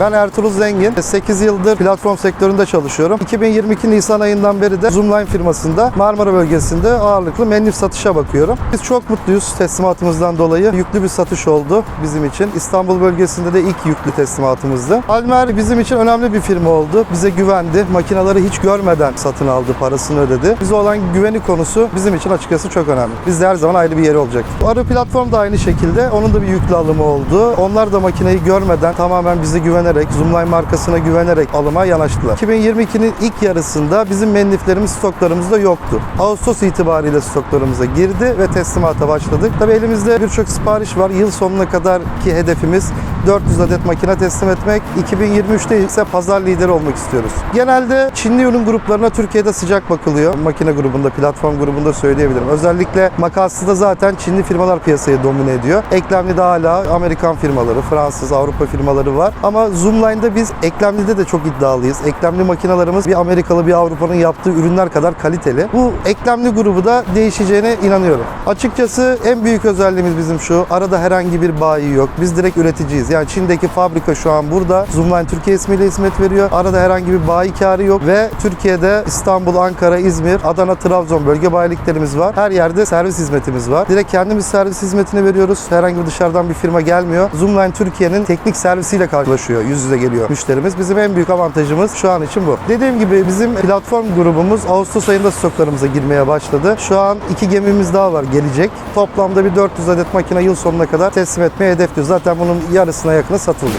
Ben Ertuğrul Zengin. 8 yıldır platform sektöründe çalışıyorum. 2022 Nisan ayından beri de Zoomline firmasında Marmara bölgesinde ağırlıklı mendil satışa bakıyorum. Biz çok mutluyuz teslimatımızdan dolayı. Yüklü bir satış oldu bizim için. İstanbul bölgesinde de ilk yüklü teslimatımızdı. Almer bizim için önemli bir firma oldu. Bize güvendi. Makinaları hiç görmeden satın aldı, parasını ödedi. Bize olan güveni konusu bizim için açıkçası çok önemli. Bizde her zaman ayrı bir yeri olacak. Arı platform da aynı şekilde. Onun da bir yüklü alımı oldu. Onlar da makineyi görmeden tamamen bize güvenerek, Zoomline markasına güvenerek alıma yanaştılar. 2022'nin ilk yarısında bizim mendiflerimiz stoklarımızda yoktu. Ağustos itibariyle stoklarımıza girdi ve teslimata başladık. Tabii elimizde birçok sipariş var. Yıl sonuna kadar ki hedefimiz 400 adet makine teslim etmek. 2023'te ise pazar lideri olmak istiyoruz. Genelde Çinli ürün gruplarına Türkiye'de sıcak bakılıyor. Makine grubunda, platform grubunda söyleyebilirim. Özellikle makaslıda zaten Çinli firmalar piyasayı domine ediyor. Eklemli'de hala Amerikan firmaları, Fransız, Avrupa firmaları var. Ama Zoomline'da biz eklemlide de çok iddialıyız. Eklemli makinalarımız bir Amerikalı bir Avrupa'nın yaptığı ürünler kadar kaliteli. Bu eklemli grubu da değişeceğine inanıyorum. Açıkçası en büyük özelliğimiz bizim şu. Arada herhangi bir bayi yok. Biz direkt üreticiyiz. Yani Çin'deki fabrika şu an burada. Zoomline Türkiye ismiyle hizmet veriyor. Arada herhangi bir bayi karı yok ve Türkiye'de İstanbul, Ankara, İzmir, Adana, Trabzon bölge bayiliklerimiz var. Her yerde servis hizmetimiz var. Direkt kendimiz servis hizmetini veriyoruz. Herhangi bir dışarıdan bir firma gelmiyor. Zoomline Türkiye'nin teknik servisiyle karşılaşıyor. Yüz yüze geliyor müşterimiz. Bizim en büyük avantajımız şu an için bu. Dediğim gibi bizim platform grubumuz Ağustos ayında stoklarımıza girmeye başladı. Şu an iki gemimiz daha var gelecek. Toplamda bir 400 adet makine yıl sonuna kadar teslim etmeye hedefliyoruz. Zaten bunun yarısına yakını satıldı.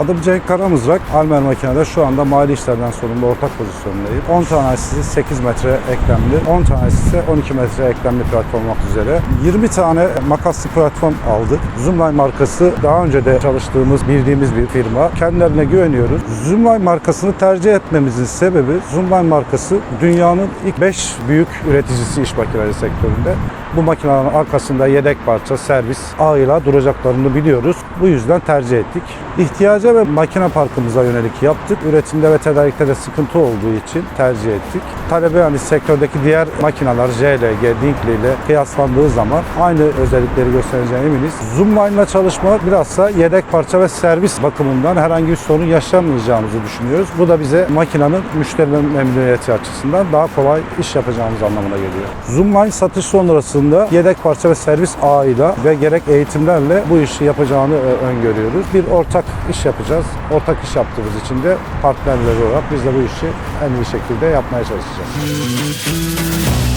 Adım Cenk Karamızrak. Almer Makine'de şu anda mali işlerden sorumlu ortak pozisyondayım. 10 tanesi 8 metre eklemli, 10 tanesi ise 12 metre eklemli platform olmak üzere. 20 tane makaslı platform aldık. Zoomline markası daha önce de çalıştığımız, bildiğimiz bir firma. Kendilerine güveniyoruz. Zoomline markasını tercih etmemizin sebebi Zoomline markası dünyanın ilk 5 büyük üreticisi iş makineleri sektöründe. Bu makinelerin arkasında yedek parça, servis ağıyla duracaklarını biliyoruz. Bu yüzden tercih ettik. İhtiyaca ve makine parkımıza yönelik yaptık. Üretimde ve tedarikte de sıkıntı olduğu için tercih ettik. Talebe yani sektördeki diğer makineler JLG, Dinkli ile kıyaslandığı zaman aynı özellikleri göstereceğine eminiz. Zoomline'la çalışma bilhassa yedek parça ve servis bakımından herhangi bir sorun yaşamayacağımızı düşünüyoruz. Bu da bize makinenin müşteri memnuniyeti açısından daha kolay iş yapacağımız anlamına geliyor. Zoomline satış sonrasında yedek parça ve servis ağıyla ve gerek eğitimlerle bu işi yapacağını e, öngörüyoruz. Bir ortak iş yapacağız. Ortak iş yaptığımız için de partnerleri olarak biz de bu işi en iyi şekilde yapmaya çalışacağız.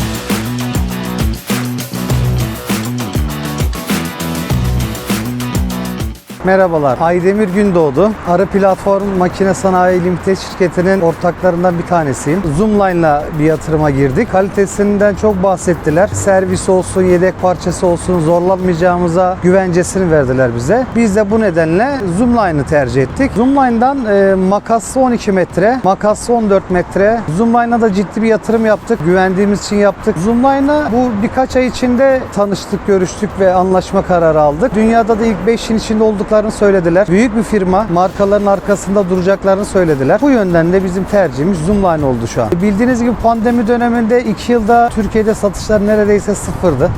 Merhabalar. Aydemir Gündoğdu. Arı Platform Makine Sanayi Limited şirketinin ortaklarından bir tanesiyim. Zoomline'la bir yatırıma girdik. Kalitesinden çok bahsettiler. Servis olsun, yedek parçası olsun zorlanmayacağımıza güvencesini verdiler bize. Biz de bu nedenle Zoomline'ı tercih ettik. Zoomline'dan e, makaslı 12 metre, makaslı 14 metre. Zoomline'a da ciddi bir yatırım yaptık. Güvendiğimiz için yaptık. Zoomline'la bu birkaç ay içinde tanıştık, görüştük ve anlaşma kararı aldık. Dünyada da ilk 5'in içinde olduklarını söylediler. Büyük bir firma, markaların arkasında duracaklarını söylediler. Bu yönden de bizim tercihimiz Zoomline oldu şu an. Bildiğiniz gibi pandemi döneminde 2 yılda Türkiye'de satışlar neredeyse sıfırdı.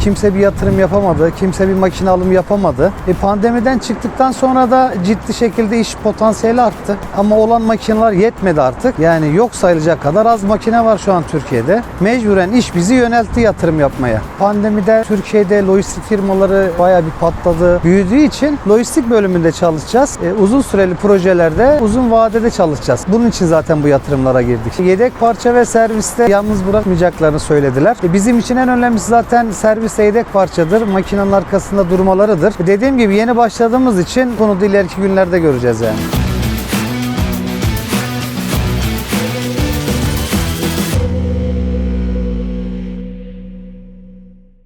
Kimse bir yatırım yapamadı, kimse bir makine alım yapamadı. E pandemiden çıktıktan sonra da ciddi şekilde iş potansiyeli arttı. Ama olan makineler yetmedi artık. Yani yok sayılacak kadar az makine var şu an Türkiye'de. Mecburen iş bizi yöneltti yatırım yapmaya. Pandemide Türkiye'de lojistik firmaları bayağı bir patladı. Büyüdüğü için lojistik bölümünde çalışacağız. E, uzun süreli projelerde uzun vadede çalışacağız. Bunun için zaten bu yatırımlara girdik. Yedek parça ve serviste yalnız bırakmayacaklarını söylediler. E, bizim için en önemlisi zaten servis yedek parçadır. Makinenin arkasında durmalarıdır. Dediğim gibi yeni başladığımız için bunu ileriki günlerde göreceğiz yani.